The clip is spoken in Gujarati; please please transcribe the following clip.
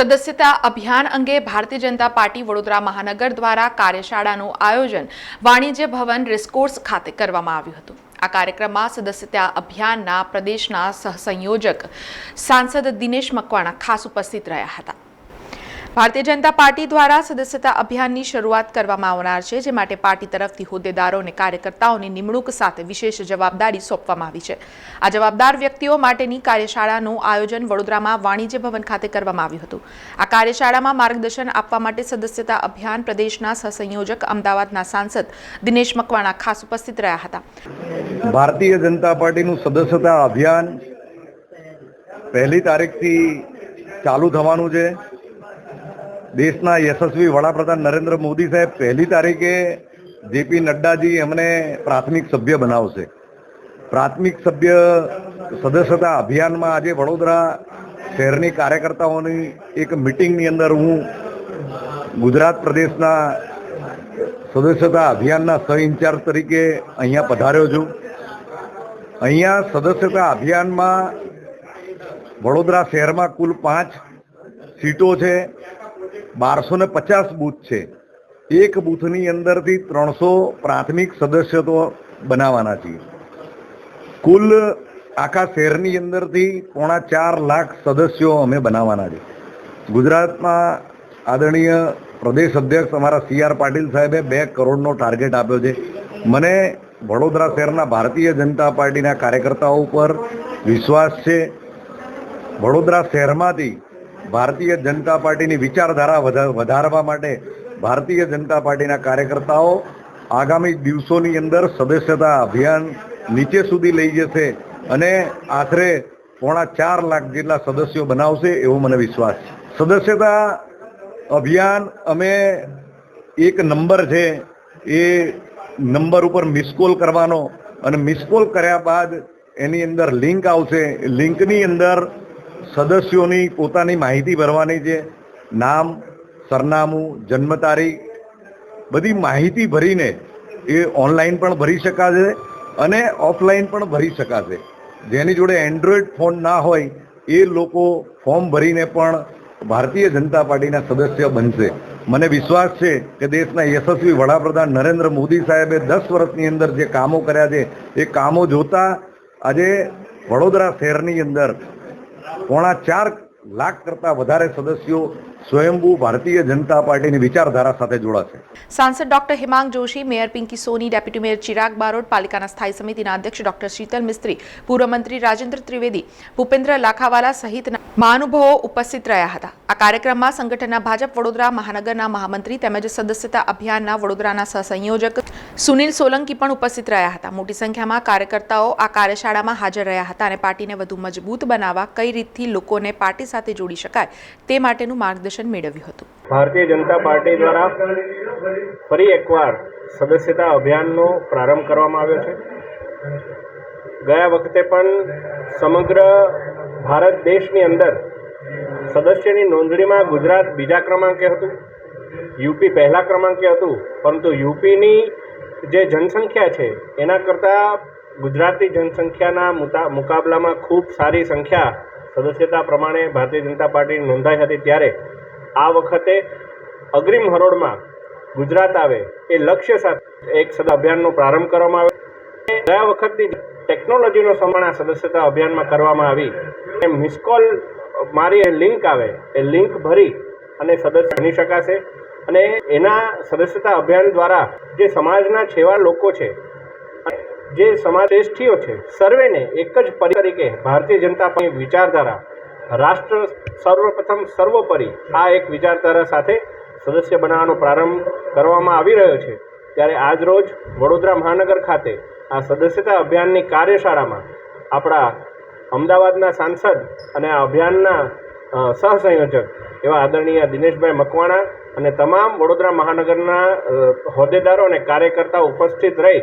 સદસ્યતા અભિયાન અંગે ભારતીય જનતા પાર્ટી વડોદરા મહાનગર દ્વારા કાર્યશાળાનું આયોજન વાણિજ્ય ભવન રેસકોર્સ ખાતે કરવામાં આવ્યું હતું. આ કાર્યક્રમમાં સદસ્યતા અભિયાનના પ્રદેશના સહસંયોજક સાંસદ દિનેશ મકવાણા ખાસ ઉપસ્થિત રહ્યા હતા. ભારતીય જનતા પાર્ટી દ્વારા સદસ્યતા અભિયાનની શરૂઆત કરવામાં આવનાર છે, જે માટે પાર્ટી તરફથી હોદ્દેદારો અને કાર્યકર્તાઓની નિમણૂક સાથે વિશેષ જવાબદારી સોંપવામાં આવી છે. આ જવાબદાર વ્યક્તિઓ માટેની કાર્યશાળાનું આયોજન વડોદરામાં વાણિજ્ય ભવન ખાતે કરવામાં આવ્યું હતું. આ કાર્યશાળામાં માર્ગદર્શન આપવા માટે સદસ્યતા અભિયાન પ્રદેશના સહસંયોજક, અમદાવાદના સાંસદ દિનેશ મકવાણા ખાસ ઉપસ્થિત રહ્યા હતા. ભારતીય જનતા પાર્ટીનું સદસ્યતા અભિયાન પહેલી તારીખથી ચાલુ થવાનું છે. દેશના યશસ્વી વડાપ્રધાન નરેન્દ્ર મોદી સાહેબ પહેલી તારીખે જેપી નડ્ડાજી એમને પ્રાથમિક સભ્ય બનાવશે. પ્રાથમિક સભ્ય સદસ્યતા અભિયાનમાં આજે વડોદરા શહેરની કાર્યકર્તાઓની એક મિટિંગની અંદર હું ગુજરાત પ્રદેશના સદસ્યતા અભિયાનના સહ ઇન્ચાર્જ તરીકે અહીંયા પધાર્યો છું. અહીંયા સદસ્યતા અભિયાનમાં વડોદરા શહેરમાં કુલ પાંચ સીટો છે. બારસો ને પચાસ બૂથ છે. એક બૂથની અંદરથી ત્રણસો પ્રાથમિક સદસ્ય તો બનાવવાના છીએ. કુલ આખા શહેરની અંદરથી પોણા ચાર લાખ સદસ્યો અમે બનાવવાના છે. ગુજરાતમાં આદરણીય પ્રદેશ અધ્યક્ષ અમારા સી આર પાટીલ સાહેબે બે કરોડનો ટાર્ગેટ આપ્યો છે. મને વડોદરા શહેરના ભારતીય જનતા પાર્ટીના કાર્યકર્તાઓ ઉપર વિશ્વાસ છે. વડોદરા શહેરમાંથી ભારતીય જનતા પાર્ટીની વિચારધારા વધા- વધારવા માટે ભારતીય જનતા પાર્ટીના કાર્યકર્તાઓ આગામી દિવસોની અંદર સદસ્યતા અભિયાન નીચે સુધી લઈ જશે અને આખરે પોણા ચાર લાખ જેટલા સદસ્યો બનાવશે એવો મને વિશ્વાસ છે. સદસ્યતા અભિયાન અમે એક નંબર છે. એ નંબર ઉપર મિસકોલ કરવાનો અને મિસકોલ કર્યા બાદ એની અંદર લિંક આવશે. લિંકની અંદર સદસ્યોની પોતાની માહિતી ભરવાની છે. નામ, સરનામું, જન્મ તારીખ, બધી માહિતી ભરીને એ ઓનલાઈન પણ ભરી શકાશે અને ઓફલાઈન પણ ભરી શકાશે. જેની જોડે એન્ડ્રોઈડ ફોન ના હોય, એ લોકો ફોર્મ ભરીને પણ ભારતીય જનતા પાર્ટીના સદસ્ય બનશે. મને વિશ્વાસ છે કે દેશના યશસ્વી વડાપ્રધાન નરેન્દ્ર મોદી સાહેબે દસ વર્ષની અંદર જે કામો કર્યા છે, એ કામો જોતા આજે વડોદરા શહેરની અંદર પોણા ચાર લાખ કરતા વધારે સદસ્યો સ્વયંભૂ ભારતીય જનતા પાર્ટીની વિચારધારા સાથે જોડાશે. સાંસદ doctor Himang Joshi, mayor Pinky Soni, deputy mayor Chirag Barot, પાલિકાના સ્થાયી સમિતિના અધ્યક્ષ ડોક્ટર શીતલ મિસ્ત્રી પૂર્વ મંત્રી રાજેન્દ્ર ત્રિવેદી, ભૂપેન્દ્ર લાખાવાલા સહિતના મહાનુભાવો ઉપસ્થિત રહ્યા હતા. આ કાર્યક્રમમાં સંગઠનના ભાજપ વડોદરા, મહાનગરના મહામંત્રી તેમજ સદસ્યતા અભિયાનના વડોદરાના સહસંયોજક સુનિલ સોલંકી પણ ઉપસ્થિત રહ્યા હતા. મોટી સંખ્યામાં કાર્યકર્તાઓ આ કાર્યશાળામાં હાજર રહ્યા હતા અને પાર્ટીને વધુ મજબૂત બનાવવા કઈ રીતથી લોકોને પાર્ટી સાથે જોડી શકાય તે માટેનું માર્ગદર્શન મેળવ્યું હતું. ભારતીય જનતા પાર્ટી દ્વારા ફરી એકવાર સદસ્યતા અભિયાનનો પ્રારંભ કરવામાં આવ્યો છે. ગયા વખતે પણ સમગ્ર ભારત દેશની અંદર સદસ્યની નોંધણીમાં ગુજરાત બીજા ક્રમાંકે હતું, યુપી પહેલા ક્રમાંકે હતું, પરંતુ યુપીની જે જનસંખ્યા છે, એના કરતાં ગુજરાતની જનસંખ્યાના મુકાબલામાં ખૂબ સારી સંખ્યા સદસ્યતા પ્રમાણે ભારતીય જનતા પાર્ટીની નોંધાઈ હતી ત્યારે આ વખતે અગ્રિમ હરોળમાં ગુજરાત આવે એ લક્ષ્ય સાથે એક સદા અભિયાનનો પ્રારંભ કરવામાં આવ્યો. ગયા વખતની ટેકનોલોજીનો સમણ આ સદસ્યતા અભિયાનમાં કરવામાં આવી, એ મિસકોલ મારી એ લિંક આવે, એ લિંક ભરી અને સદસ્ય બની શકાશે. અને એના સદસ્યતા અભિયાન દ્વારા જે સમાજના છેવા લોકો છે, જે સમાજ શ્રેષ્ઠીઓ છે, સર્વેને એક જ પરી તરીકે ભારતીય જનતા પણ વિચારધારા રાષ્ટ્ર સર્વપ્રથમ સર્વોપરી આ એક વિચારધારા સાથે સદસ્ય બનાવવાનો પ્રારંભ કરવામાં આવી રહ્યો છે. ત્યારે આજ રોજ વડોદરા મહાનગર ખાતે આ સદસ્યતા અભિયાનની કાર્યશાળામાં આપણા અમદાવાદના સાંસદ અને આ અભિયાનના સહસંયોજક એવા આદરણીય દિનેશભાઈ મકવાણા અને તમામ વડોદરા મહાનગરના હોદ્દેદારો અને કાર્યકર્તાઓ ઉપસ્થિત રહી